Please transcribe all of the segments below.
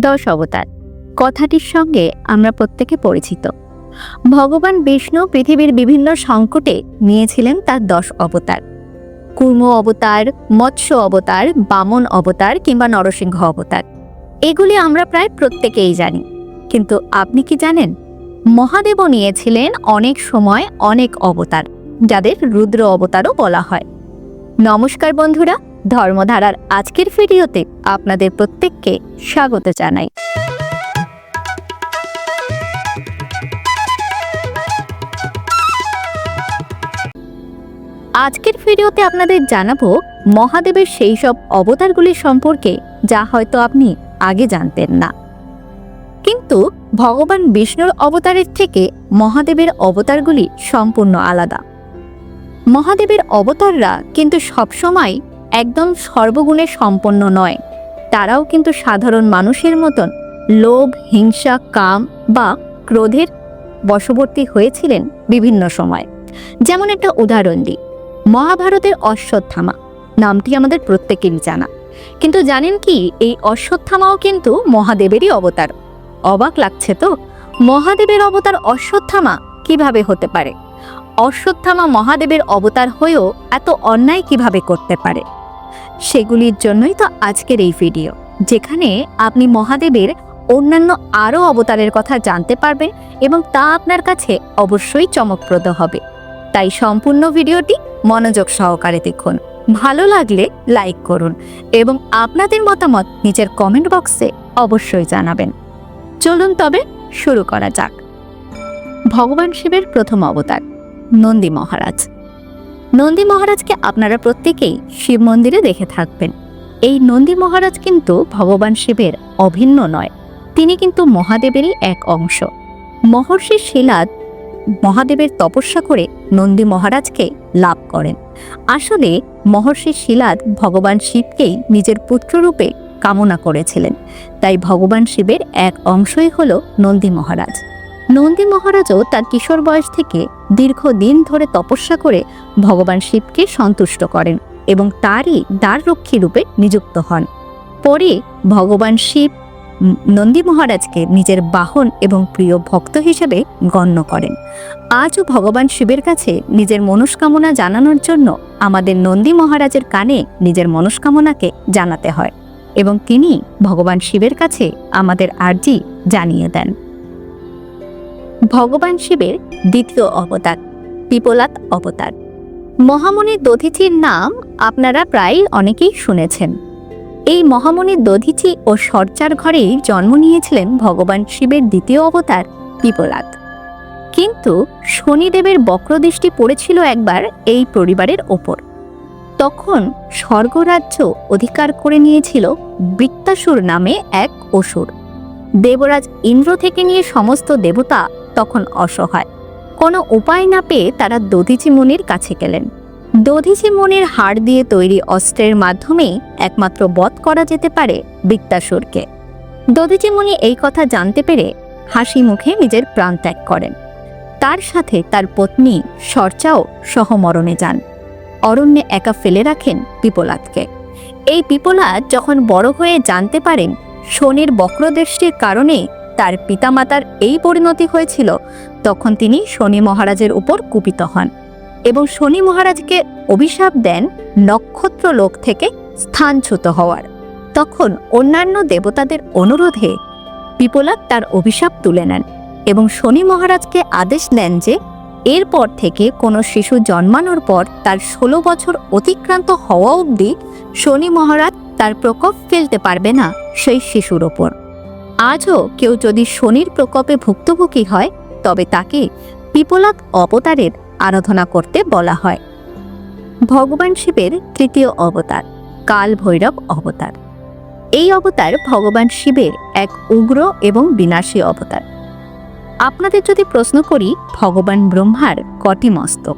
দশ অবতার। কথাটির সঙ্গে আমরা প্রত্যেকে পরিচিত। ভগবান বিষ্ণু পৃথিবীর বিভিন্ন সংকটে নিয়েছিলেন তার দশ অবতার। কুর্ম অবতার, মৎস্য অবতার, বামন অবতার কিংবা নরসিংহ অবতার। এগুলি আমরা প্রায় প্রত্যেকেই জানি। কিন্তু আপনি কি জানেন? মহাদেবও নিয়েছিলেন অনেক সময় অনেক অবতার, যাদের রুদ্র অবতারও বলা হয়। নমস্কার বন্ধুরা ধর্মধারার আজকের ভিডিওতে আপনাদের প্রত্যেককে স্বাগত জানাই। আজকের ভিডিওতে আপনাদের জানাব মহাদেবের সেই সব অবতারগুলি সম্পর্কে যা হয়তো আপনি আগে জানতেন না। কিন্তু ভগবান বিষ্ণুর অবতারের থেকে মহাদেবের অবতারগুলি সম্পূর্ণ আলাদা। মহাদেবের অবতাররা কিন্তু সবসময় একদম সর্বগুণে সম্পন্ন নয়। তারাও কিন্তু সাধারণ মানুষের মতন লোভ, হিংসা, কাম বা ক্রোধের বশবর্তী হয়েছিলেন বিভিন্ন সময়। যেমন একটা উদাহরণ দিই, মহাভারতের অশ্বত্থামা, নামটি আমাদের প্রত্যেকেরই জানা। কিন্তু জানেন কি, এই অশ্বত্থামাও কিন্তু মহাদেবেরই অবতার। অবাক লাগছে তো, মহাদেবের অবতার অশ্বত্থামা কীভাবে হতে পারে? অশ্বত্থামা মহাদেবের অবতার হয়েও এত অন্যায় কীভাবে করতে পারে? সেগুলির জন্যই তো আজকের এই ভিডিও যেখানে আপনি মহাদেবের অন্যান্য আরও অবতারের কথা জানতে পারবেন এবং তা আপনার কাছে অবশ্যই চমকপ্রদ হবে। তাই সম্পূর্ণ ভিডিওটি মনোযোগ সহকারে দেখুন। ভালো লাগলে লাইক করুন এবং আপনাদের মতামত নিজের কমেন্ট বক্সে অবশ্যই জানাবেন। চলুন তবে শুরু করা যাক। ভগবান শিবের প্রথম অবতার। নন্দী মহারাজ। নন্দী মহারাজকে আপনারা প্রত্যেকেই শিব মন্দিরে দেখে থাকবেন। এই নন্দী মহারাজ কিন্তু ভগবান শিবের অভিন্ন নয়, তিনি কিন্তু মহাদেবেরই এক অংশ। মহর্ষি শিলাদ মহাদেবের তপস্যা করে নন্দী মহারাজকে লাভ করেন। আসলে মহর্ষি শিলাদ ভগবান শিবকেই নিজের পুত্ররূপে কামনা করেছিলেন, তাই ভগবান শিবের এক অংশই হল নন্দী মহারাজ। নন্দী মহারাজও তার কিশোর বয়স থেকে দীর্ঘদিন ধরে তপস্যা করে ভগবান শিবকে সন্তুষ্ট করেন এবং তারই দ্বাররক্ষী রূপে নিযুক্ত হন। পরে ভগবান শিব নন্দী মহারাজকে নিজের বাহন এবং প্রিয় ভক্ত হিসেবে গণ্য করেন। আজও ভগবান শিবের কাছে নিজের মনস্কামনা জানানোর জন্য আমাদের নন্দী মহারাজের কানে নিজের মনস্কামনাকে জানাতে হয় এবং তিনি ভগবান শিবের কাছে আমাদের আর্জি জানিয়ে দেন। ভগবান শিবের দ্বিতীয় অবতার, পিপলাত অবতার। মহামুনি দধিচির নাম আপনারা প্রায় অনেকেই শুনেছেন। এই মহামুনি দধিচি ও সর্চার ঘরেই জন্ম নিয়েছিলেন ভগবান শিবের দ্বিতীয় অবতার, পিপলাত। কিন্তু শনিদেবের বক্রদৃষ্টি পড়েছিল একবার এই পরিবারের ওপর। তখন স্বর্গরাজ্য অধিকার করে নিয়েছিল বৃত্তাসুর নামে এক অসুর। দেবরাজ ইন্দ্র থেকে নিয়ে সমস্ত দেবতা তখন অসহায়। কোনো উপায় না পেয়ে তারা দধিচি মুনির কাছে গেলেন। দধিচি মুনির হাড় দিয়ে তৈরি অস্ত্রের মাধ্যমেই একমাত্র বধ করা যেতে পারে বৃত্তাসুরকে দধিচি মুনি এই কথা জানতে পেরে হাসি মুখে নিজের প্রাণ ত্যাগ করেন। তার সাথে তার পত্নী সর্চাও সহমরণে যান। অরণ্যে একা ফেলে রাখেন পিপলাতকে। এই পিপলাত যখন বড় হয়ে জানতে পারেন শনির বক্রদৃষ্টির কারণে তার পিতামাতার এই পরিণতি হয়েছিল, তখন তিনি শনি মহারাজের উপর কুপিত হন এবং শনি মহারাজকে অভিশাপ দেন নক্ষত্র লোক থেকে স্থানচ্যুত হওয়ার। তখন অন্যান্য দেবতাদের অনুরোধে পিপলাত তার অভিশাপ তুলে নেন এবং শনি মহারাজকে আদেশ দেন যে, এরপর থেকে কোনো শিশু জন্মানোর পর তার ষোলো বছর অতিক্রান্ত হওয়া অবধি শনি মহারাজ তার প্রকোপ ফেলতে পারবে না সেই শিশুর ওপর। আজও কেউ যদি শনির প্রকোপে ভুক্তভোগী হয়, তবে তাকে পিপলাত অবতারের আরাধনা করতে বলা হয়। ভগবান শিবের তৃতীয় অবতার কাল ভৈরব অবতার। এই অবতার ভগবান শিবের এক উগ্র এবং বিনাশী অবতার। আপনাদের যদি প্রশ্ন করি, ভগবান ব্রহ্মার কটি মস্তক?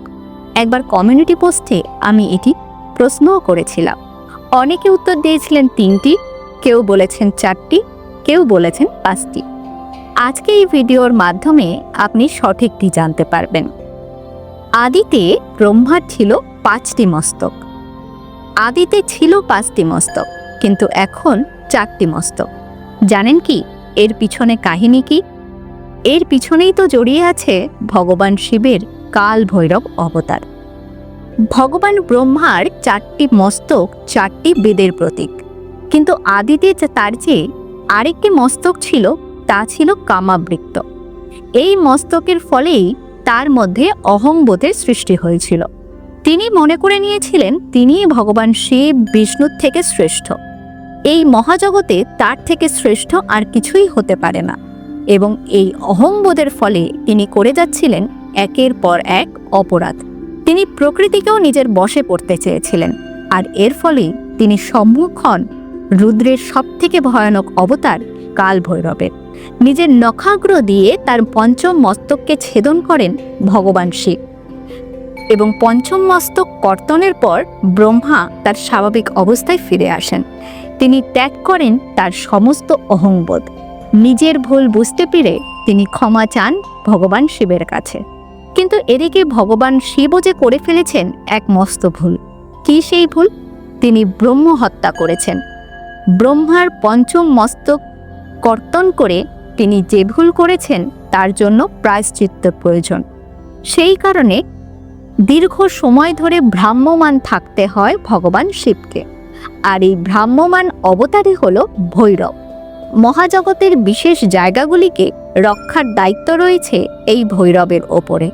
একবার কমিউনিটি পোস্টে আমি এটি প্রশ্নও করেছিলাম। অনেকে উত্তর দিয়েছিলেন তিনটি, কেউ বলেছেন চারটি। কেউ বলেছেন পাঁচটি। আজকে এই ভিডিওর মাধ্যমে আপনি সঠিকটি জানতে পারবেন। আদিতে ব্রহ্মার ছিল পাঁচটি মস্তক। আদিতে ছিল পাঁচটি মস্তক, কিন্তু এখন চারটি মস্তক। জানেন কি, এর পিছনে কাহিনী কি? এর পিছনেই তো জড়িয়ে আছে ভগবান শিবের কাল ভৈরব অবতার। ভগবান ব্রহ্মার চারটি মস্তক, চারটি বেদের প্রতীক। কিন্তু আদিতে তার যে আরেকটি মস্তক ছিল, তা ছিল কামাবৃত্ত। এই মস্তকের ফলেই তার মধ্যে অহংবোধের সৃষ্টি হয়েছিল। তিনি মনে করে নিয়েছিলেন, তিনিই ভগবান শিব বিষ্ণুর থেকে শ্রেষ্ঠ। এই মহাজগতে তার থেকে শ্রেষ্ঠ আর কিছুই হতে পারে না। এবং এই অহংবোধের ফলে তিনি করে যাচ্ছিলেন একের পর এক অপরাধ। তিনি প্রকৃতিকেও নিজের বশে পড়তে চেয়েছিলেন, আর এর ফলে তিনি সম্মুখ হন রুদ্রের সবথেকে ভয়ানক অবতার কাল ভৈরবের নিজের নখাগ্র দিয়ে তার পঞ্চম মস্তককে ছেদন করেন ভগবান শিব। এবং পঞ্চম মস্তক কর্তনের পর ব্রহ্মা তার স্বাভাবিক অবস্থায় ফিরে আসেন। তিনি ত্যাগ করেন তার সমস্ত অহংবোধ। নিজের ভুল বুঝতে পেরে তিনি ক্ষমা চান ভগবান শিবের কাছে। কিন্তু এদিকে ভগবান শিবও যে করে ফেলেছেন এক মস্ত ভুল। কি সেই ভুল? তিনি ব্রহ্ম হত্যা করেছেন। ব্রহ্মার পঞ্চম মস্তক কর্তন করে তিনি যে ভুল করেছেন, তার জন্য প্রায়শ্চিত্ত প্রয়োজন। সেই কারণে দীর্ঘ সময় ধরে ভ্রাম্যমান থাকতে হয় ভগবান শিবকে। আর এই ভ্রাম্যমান অবতারই হল ভৈরব। মহাজগতের বিশেষ জায়গাগুলিকে রক্ষার দায়িত্ব রয়েছে এই ভৈরবের ওপরে।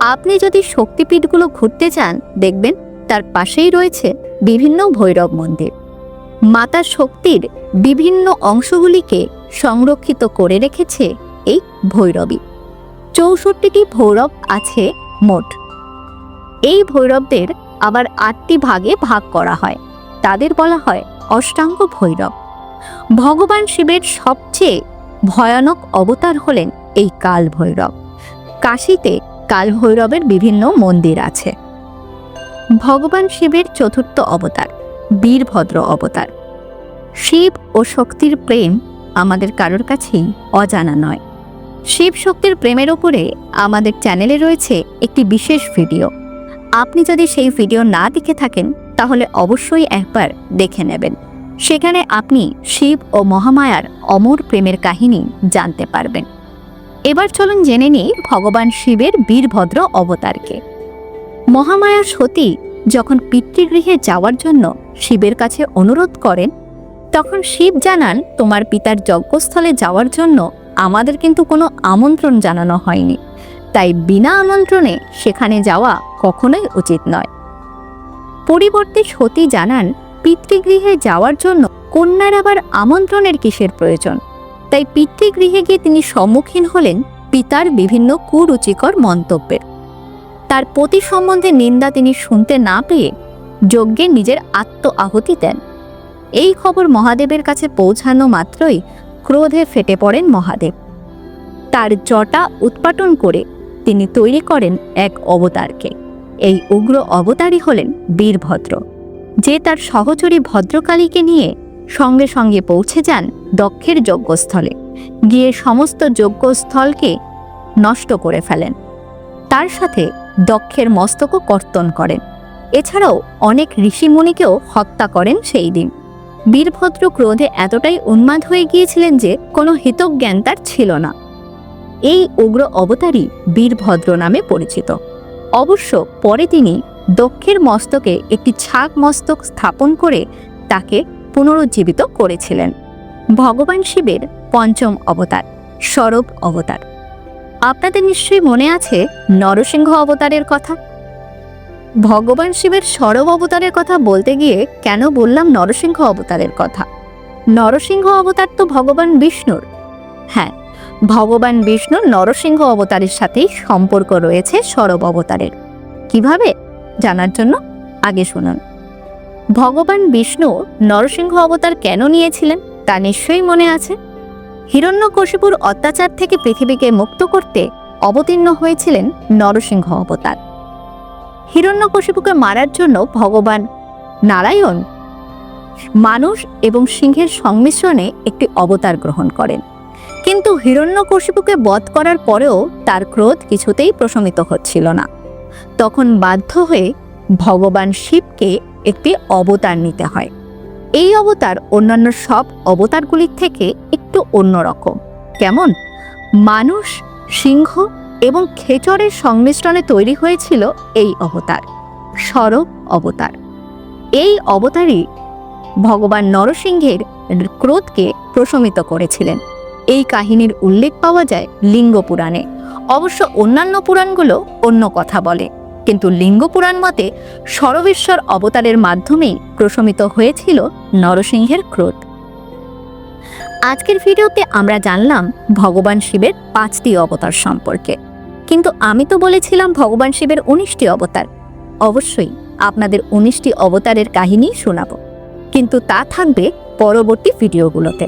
আপনি যদি শক্তিপীঠগুলো ঘুরতে চান, দেখবেন তার পাশেই রয়েছে বিভিন্ন ভৈরব মন্দির। মাতা শক্তির বিভিন্ন অংশগুলিকে সংরক্ষিত করে রেখেছে এই ভৈরবী। চৌষট্টিটি ভৈরব আছে মোট। এই ভৈরবদের আবার আটটি ভাগে ভাগ করা হয়। তাদের বলা হয় অষ্টাঙ্গ ভৈরব। ভগবান শিবের সবচেয়ে ভয়ানক অবতার হলেন এই কাল ভৈরব। কাশীতে কাল ভৈরবের বিভিন্ন মন্দির আছে। ভগবান শিবের চতুর্থ অবতার। বীরভদ্র অবতার। শিব ও শক্তির প্রেম আমাদের কারোর কাছেই অজানা নয়। শিব শক্তির প্রেমের ওপরে আমাদের চ্যানেলে রয়েছে একটি বিশেষ ভিডিও। আপনি যদি সেই ভিডিও না দেখে থাকেন, তাহলে অবশ্যই একবার দেখে নেবেন। সেখানে আপনি শিব ও মহামায়ার অমর প্রেমের কাহিনী জানতে পারবেন। এবার চলুন জেনে নিই ভগবান শিবের বীরভদ্র অবতারকে। মহামায়া সতী যখন পিতৃগৃহে যাওয়ার জন্য শিবের কাছে অনুরোধ করেন, তখন শিব জানান, তোমার পিতার যজ্ঞস্থলে যাওয়ার জন্য আমাদের কিন্তু কোনো আমন্ত্রণ জানানো হয়নি। তাই বিনা আমন্ত্রণে সেখানে যাওয়া কখনোই উচিত নয়। পরিবর্তে সতী জানান, পিতৃগৃহে যাওয়ার জন্য কন্যার আবার আমন্ত্রণের কিসের প্রয়োজন? তাই পিতৃগৃহে গিয়ে তিনি সম্মুখীন হলেন পিতার বিভিন্ন কুরুচিকর মন্তব্যের। তার পতি সম্বন্ধে নিন্দা তিনি শুনতে না পেয়ে যজ্ঞে নিজের আত্ম আহুতি দেন। এই খবর মহাদেবের কাছে পৌঁছানো মাত্রই ক্রোধে ফেটে পড়েন মহাদেব। তার জটা উৎপাটন করে তিনি তৈরি করেন এক অবতারকে। এই উগ্র অবতারই হলেন বীরভদ্র। যে তার সহচরী ভদ্রকালীকে নিয়ে সঙ্গে সঙ্গে পৌঁছে যান দক্ষের যজ্ঞস্থলে। গিয়ে সমস্ত যজ্ঞস্থলকে নষ্ট করে ফেলেন। তার সাথে দক্ষের মস্তকও কর্তন করেন। এছাড়াও অনেক ঋষিমুনিকেও হত্যা করেন সেই দিন। বীরভদ্র ক্রোধে এতটাই উন্মাদ হয়ে গিয়েছিলেন যে কোনো হিতজ্ঞান তার ছিল না। এই উগ্র অবতারই বীরভদ্র নামে পরিচিত। অবশ্য পরে তিনি দক্ষের মস্তকে একটি ছাগ মস্তক স্থাপন করে তাকে পুনরুজ্জীবিত করেছিলেন। ভগবান শিবের পঞ্চম অবতার, সরব অবতার। আপনাদের নিশ্চয়ই মনে আছে নরসিংহ অবতারের কথা? ভগবান শিবের সরব অবতারের কথা বলতে গিয়ে কেন বললাম নরসিংহ অবতারের কথা? নরসিংহ অবতার তো ভগবান বিষ্ণুর। হ্যাঁ ভগবান বিষ্ণুর নরসিংহ অবতারের সাথেই সম্পর্ক রয়েছে সরব অবতারের। কীভাবে? জানার জন্য আগে শুনুন। ভগবান বিষ্ণু নরসিংহ অবতার কেন নিয়েছিলেন তা নিশ্চয়ই মনে আছে? হিরণ্যকশিপুর অত্যাচার থেকে পৃথিবীকে মুক্ত করতে অবতীর্ণ হয়েছিলেন নরসিংহ অবতার। হিরণ্যকশিপুকে মারার জন্য ভগবান নারায়ণ মানুষ এবং সিংহের সংমিশ্রণে একটি অবতার গ্রহণ করেন। কিন্তু হিরণ্যকশিপুকে বধ করার পরেও তার ক্রোধ কিছুতেই প্রশমিত হচ্ছিল না। তখন বাধ্য হয়ে ভগবান শিবকে একটি অবতার নিতে হয়। এই অবতার অন্যান্য সব অবতারগুলির থেকে অন্যরকম। কেমন? মানুষ, সিংহ এবং খেচরের সংমিশ্রণে তৈরি হয়েছিল এই অবতার সরব অবতার। এই অবতারই ভগবান নরসিংহের ক্রোধকে প্রশমিত করেছিলেন। এই কাহিনীর উল্লেখ পাওয়া যায় লিঙ্গ পুরাণে। অবশ্য অন্যান্য পুরাণগুলো অন্য কথা বলে, কিন্তু লিঙ্গ পুরাণ মতে সরবেশ্বর অবতারের মাধ্যমেই প্রশমিত হয়েছিল নরসিংহের ক্রোধ। আজকের ভিডিওতে আমরা জানলাম ভগবান শিবের পাঁচটি অবতার সম্পর্কে। কিন্তু আমি তো বলেছিলাম ভগবান শিবের উনিশটি অবতার। অবশ্যই আপনাদের উনিশটি অবতারের কাহিনী শোনাব। কিন্তু তা থাকবে পরবর্তী ভিডিওগুলোতে।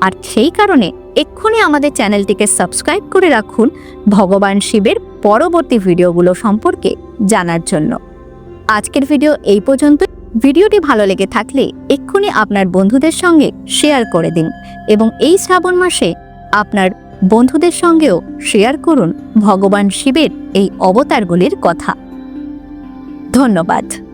আর সেই কারণে এক্ষুনি আমাদের চ্যানেলটিকে সাবস্ক্রাইব করে রাখুন ভগবান শিবের পরবর্তী ভিডিওগুলো সম্পর্কে জানার জন্য। আজকের ভিডিও এই পর্যন্ত ভিডিওটি ভালো লেগে থাকলে এক্ষুনি আপনার বন্ধুদের সঙ্গে শেয়ার করে দিন এবং এই শ্রাবণ মাসে আপনার বন্ধুদের সঙ্গেও শেয়ার করুন ভগবান শিবের এই অবতারগুলির কথা। ধন্যবাদ।